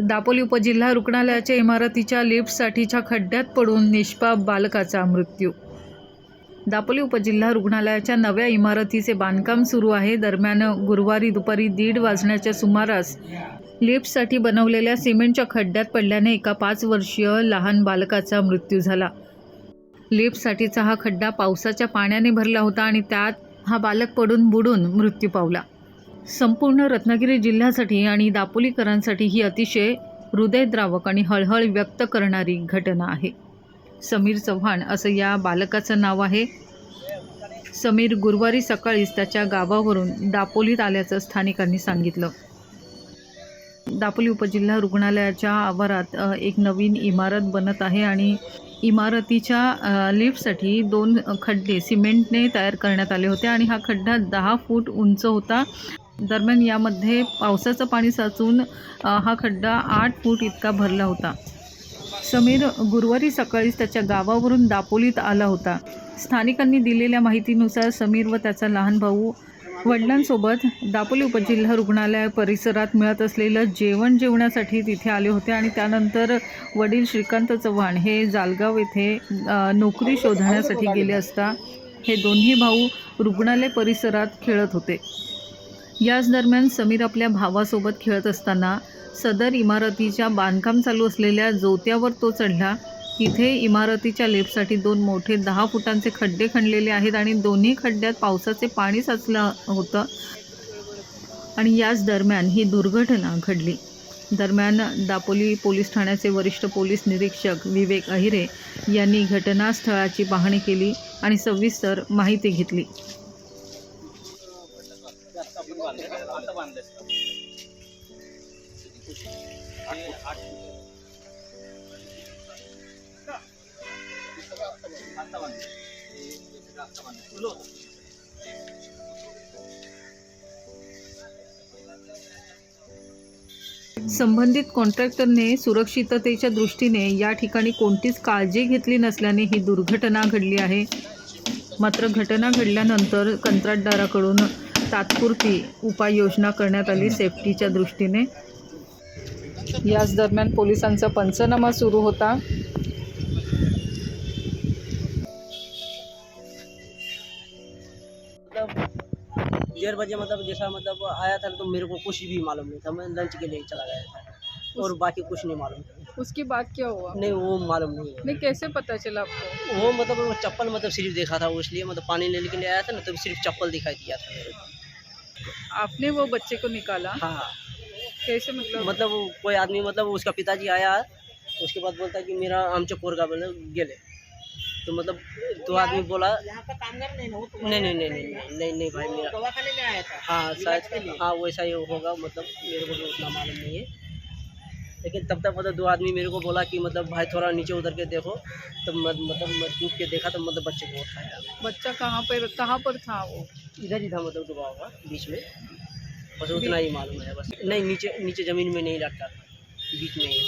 दापोली उपजिल्हा रुग्णालयाच्या इमारतीच्या लिफ्टसाठीच्या खड्ड्यात पडून निष्पाप बालकाचा मृत्यू. दापोली उपजिल्हा रुग्णालयाच्या नव्या इमारतीचे बांधकाम सुरू आहे. दरम्यान गुरुवारी दुपारी दीड वाजण्याच्या सुमारास लिफ्टसाठी बनवलेल्या सिमेंटच्या खड्ड्यात पडल्याने एका पाच वर्षीय लहान बालकाचा मृत्यू झाला. लिफ्टसाठीचा हा खड्डा पावसाच्या पाण्याने भरला होता आणि त्यात हा बालक पडून बुडून मृत्यू पावला. संपूर्ण रत्नागिरी जिल्ह्यासाठी आणि दापोलीकरांसाठी ही अतिशय हृदयद्रावक आणि हळहळ व्यक्त करणारी घटना आहे. समीर चव्हाण असं या बालकाचं नाव आहे. समीर गुरुवारी सकाळीच त्याच्या गावावरून दापोलीत आल्याचं स्थानिकांनी सांगितलं. दापोली उपजिल्हा रुग्णालयाच्या आवारात एक नवीन इमारत बनत आहे आणि इमारतीच्या लिफ्टसाठी दोन खड्डे सिमेंटने तयार करण्यात आले होते आणि हा खड्डा दहा फूट उंच होता. दरम्यान यामध्ये पावसाचं पाणी साचून हा खड्डा आठ फूट इतका भरला होता. समीर गुरुवारी सकाळीच त्याच्या गावावरून दापोलीत आला होता. स्थानिकांनी दिलेल्या माहितीनुसार समीर व त्याचा लहान भाऊ वडिलांसोबत दापोली उपजिल्हा रुग्णालय परिसरात मिळत असलेलं जेवण जेवण्यासाठी तिथे आले होते आणि त्यानंतर वडील श्रीकांत चव्हाण हे जालगाव येथे नोकरी शोधण्यासाठी गेले असता हे दोन्ही भाऊ रुग्णालय परिसरात खेळत होते. याच दरम्यान समीर आपल्या भावासोबत खेळत असताना सदर इमारतीच्या बांधकाम चालू असलेल्या जोत्यावर तो चढला. तिथे इमारतीच्या लेफ्टसाठी दोन मोठे दहा फुटांचे खड्डे खणलेले आहेत आणि दोन्ही खड्ड्यात पावसाचे पाणी साचलं होतं. आणि याच दरम्यान ही दुर्घटना घडली. दरम्यान दापोली पोलीस ठाण्याचे वरिष्ठ पोलीस निरीक्षक विवेक अहिरे यांनी घटनास्थळाची पाहणी केली आणि सविस्तर माहिती घेतली. संबंधित कॉन्ट्रॅक्टरने सुरक्षिततेच्या दृष्टीने या ठिकाणी कोणतीच काळजी घेतली नसल्याने ही दुर्घटना घडली आहे. मात्र घटना घडल्यानंतर कंत्राटदाराकडून तात्पुरती उपाययोजना करण्यात आली सेफ्टीच्या दृष्टीने. याच दरम्यान पोलिसांचा पंचनामा सुरू होता. मतलब डेढ़ बजे मतलब जैसा मतलब आया था तो मेरे को कुछ भी मालूम नहीं था। मैं लंच के लिए चला गया था। और बाकी कुछ नहीं मालूम था। उसके बाद क्या हुआ? नहीं वो मालूम नहीं है। नहीं कैसे पता चला आपको? वो मतलब चप्पल मतलब सिर्फ़ देखा था वो इसलिए मतलब पानी लेने के लिए आया था ना तो सिर्फ़ चप्पल दिखाई दिया था। मेरे को आपने वो बच्चे को निकाला? हाँ। कैसे मतलब? मतलब वो कोई आदमी मतलब उसका पिताजी आया उसके बाद बोलता कि मेरा आमचे पोरगा बोले गेले। तो मतलब दो आदमी बोला नहीं नहीं नहीं नहीं नहीं नहीं नहीं भाई मेरा हाँ शायद हाँ वैसा ही होगा मतलब मेरे को उतना मालूम नहीं है। लेकिन तब तक मतलब दो आदमी मेरे को बोला कि मतलब भाई थोड़ा नीचे उतर के देखो। तब मत- मतलब मैं डूब के देखा तो मतलब बच्चे को उठाया बच्चा कहाँ पर कहाँ पर था वो? इधर ही था मतलब डूबा हुआ बीच में। बस उतना ही मालूम है बस। नहीं नीचे नीचे ज़मीन में नहीं लटका था बीच में ही।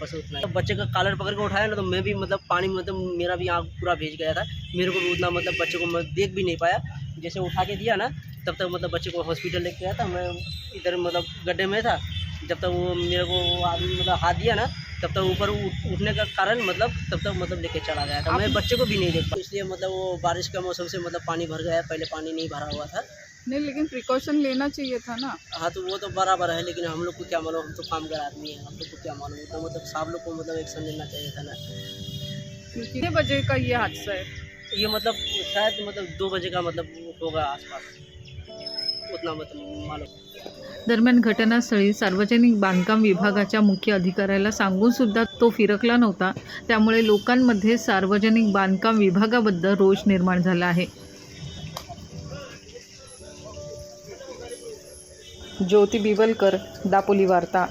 बस उतना तो बच्चे का कॉलर पकड़ के उठाया ना तो मैं भी मतलब पानी में मतलब मेरा भी आँख पूरा भेज गया था। मेरे को भी उतना मतलब बच्चे को मैं देख भी नहीं पाया। जैसे उठा के दिया ना तब तक मतलब बच्चे को हॉस्पिटल लेके गया था। मैं इधर मतलब गड्ढे में था जब तक वो मेरे को वो आदमी मतलब हाथ दिया ना तब तक ऊपर उठने का कारण मतलब तब तक मतलब लेके चला गया था। मैं बच्चे को भी नहीं देख पाया। इसलिए मतलब वो बारिश का मौसम से मतलब पानी भर गया पहले पानी नहीं भरा हुआ था। नहीं लेकिन प्रिकॉशन लेना चाहिए था ना। हाँ तो वो तो बराबर है लेकिन हम लोग को क्या मालूम हम तो कामगार आदमी है हम लोग को क्या मालूम तो मतलब साहब लोग को मतलब एक्शन लेना चाहिए था ना। कितने बजे का ये हादसा है? ये मतलब शायद मतलब दो बजे का मतलब होगा आसपास। दरम्यान घटनास्थळी सार्वजनिक बांधकाम विभागाच्या मुख्य अधिकाऱ्याला सांगून सुद्धा तो फिरकला नव्हता. त्यामुळे लोकांमध्ये सार्वजनिक बांधकाम विभागाबद्दल रोष निर्माण झाला आहे. ज्योती बिवलकर दापोली वार्ता.